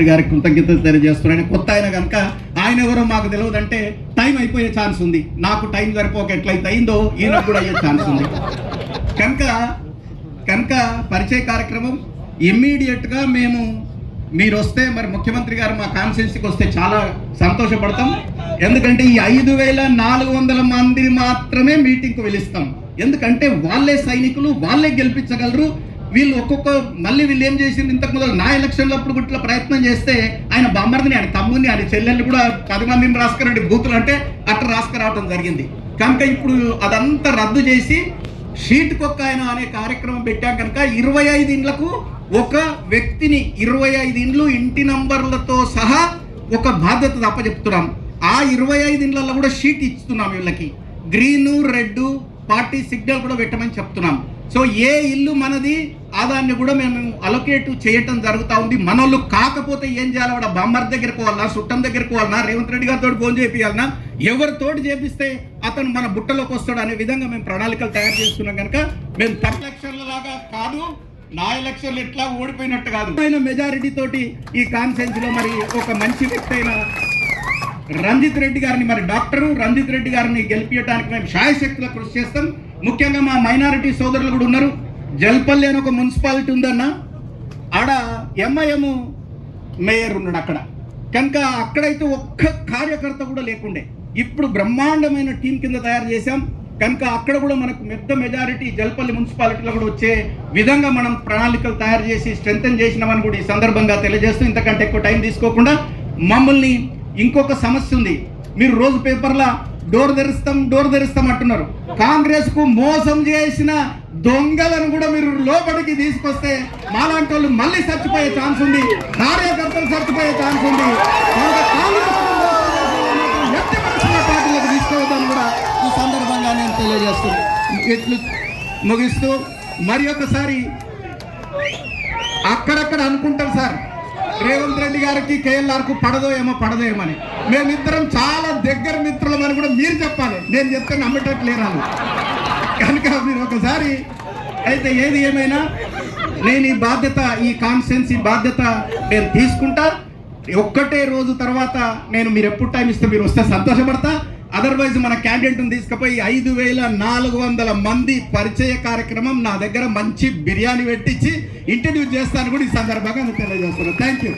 ముఖ్యమంత్రి గారికి కృతజ్ఞతలు తెలియజేస్తున్నాను. కొత్త ఆయన కనుక ఆయన ఎవరో మాకు తెలియదంటే టైం అయిపోయే ఛాన్స్ ఉంది. నాకు టైం సరిపోక ఎట్లయితే అయిందో ఈయనకు కూడా అయ్యే ఛాన్స్ ఉంది. కనుక కనుక పరిచయ కార్యక్రమం ఇమ్మీడియట్గా మేము మీరు వస్తే మరి ముఖ్యమంత్రి గారు మా కాన్స్టిట్యూన్సీకి వస్తే చాలా సంతోషపడతాం. ఎందుకంటే ఈ ఐదు వేల నాలుగు వందల మంది మాత్రమే మీటింగ్కు పిలుస్తాం ఎందుకంటే వాళ్ళే సైనికులు వాళ్ళే గెలిపించగలరు. వీళ్ళు ఒక్కొక్క మళ్ళీ వీళ్ళు ఏం చేసింది ఇంతకు ముందు నా ఎలక్షన్లో అప్పుడు కూడా ఇట్లా ప్రయత్నం చేస్తే ఆయన బామ్మర్దిని ఆయన తమ్ముని ఆయన చెల్లెల్ని కూడా పది మందిని రాసుకురండి బూతులు అంటే అట్లా రాసుకురావడం జరిగింది. కనుక ఇప్పుడు అదంతా రద్దు చేసి షీట్ కొక్క ఆయన అనే కార్యక్రమం పెట్టాం కనుక ఇరవై ఐదు ఇండ్లకు ఒక వ్యక్తిని ఇరవై ఐదు ఇండ్లు ఇంటి నంబర్లతో సహా ఒక బాధ్యత తప్పచెప్తున్నాం ఆ ఇరవై ఐదు ఇండ్లలో కూడా షీట్ ఇస్తున్నాం వీళ్ళకి. గ్రీను రెడ్ పార్టీ సిగ్నల్ కూడా పెట్టమని చెప్తున్నాం. సో ఏ ఇల్లు మనది? ఆదాన్ని కూడా మేము అలొకేట్ చేయటం జరుగుతూ ఉంది. మనోళ్ళు కాకపోతే ఏం చేయాలి? వాడు బొమ్మర్ దగ్గరికి పోవాలన్నా చుట్టం దగ్గరికి పోవాలన్నా రేవంత్ రెడ్డి గారితో ఫోన్ చేపియాలన్నా ఎవరితోటి చేపిస్తే అతను మన బుట్టలోకి వస్తాడు అనే విధంగా మేము ప్రణాళికలు తయారు చేస్తున్నాం కనుక మేము పది లక్షల లాగా కాదు నా ఎలక్షన్లు ఎట్లా ఓడిపోయినట్టు కాదు. ఆయన మెజారిటీ తోటి ఈ కాన్ఫరెన్స్లో మరి ఒక మంచి వ్యక్తి అయిన రంజిత్ రెడ్డి గారిని మరి డాక్టరు రంజిత్ రెడ్డి గారిని గెలిపించడానికి మేము శాయశక్తిలో కృషి చేస్తాం. ముఖ్యంగా మా మైనారిటీ సోదరులు కూడా ఉన్నారు. జల్పల్లి అని ఒక మున్సిపాలిటీ ఉందన్న. ఆడ ఎంఐఎం మేయర్ ఉన్నాడు అక్కడ. కనుక అక్కడైతే ఒక్క కార్యకర్త కూడా లేకుండే. ఇప్పుడు బ్రహ్మాండమైన టీం కింద తయారు చేశాం. కనుక అక్కడ కూడా మనకు పెద్ద మెజారిటీ జల్పల్లి మున్సిపాలిటీలో కూడా వచ్చే విధంగా మనం ప్రణాళికలు తయారు చేసి స్ట్రెంగ్తన్ చేసినామని కూడా ఈ సందర్భంగా తెలియజేస్తూ ఇంతకంటే ఎక్కువ టైం తీసుకోకుండా మమ్మల్ని ఇంకొక సమస్య ఉంది. మీరు రోజు పేపర్ల డోర్ తెరుస్తాం డోర్ తెరుస్తాం అంటున్నారు. కాంగ్రెస్కు మోసం చేసిన దొంగలను కూడా మీరు లోపలికి తీసుకొస్తే మాలాంటి వాళ్ళు మళ్ళీ చచ్చిపోయే ఛాన్స్ ఉంది. కార్యకర్తలు చచ్చిపోయే ఛాన్స్ ఉంది. ఎట్టి పార్టీలకు తీసుకోవద్దని కూడా ఈ సందర్భంగా నేను తెలియజేస్తున్నాను ఇట్లు ముగిస్తూ మరి ఒకసారి అక్కడక్కడ అనుకుంటారు సార్. రేవంత్ రెడ్డి గారికి కేఎల్ఆర్కు పడదో ఏమో పడదో ఏమని. మేమిద్దరం చాలా దగ్గర మిత్రులమని కూడా మీరు చెప్పాలి. నేను చెప్తే నమ్మేటట్టు కనుక మీరు ఒకసారి అయితే ఏది ఏమైనా నేను ఈ బాధ్యత ఈ కాన్స్టెన్సీ బాధ్యత నేను తీసుకుంటా. ఒక్కటే రోజు తర్వాత నేను మీరు ఎప్పుడు టైం ఇస్తే మీరు వస్తే సంతోషపడతా. అదర్వైజ్ మన క్యాండిడేట్ని తీసుకుపోయి ఐదు వేల నాలుగు వందల మంది పరిచయ కార్యక్రమం నా దగ్గర మంచి బిర్యానీ పెట్టించి ఇంటర్వ్యూ చేస్తాను కూడా ఈ సందర్భంగా తెలియజేస్తున్నాను. Thank you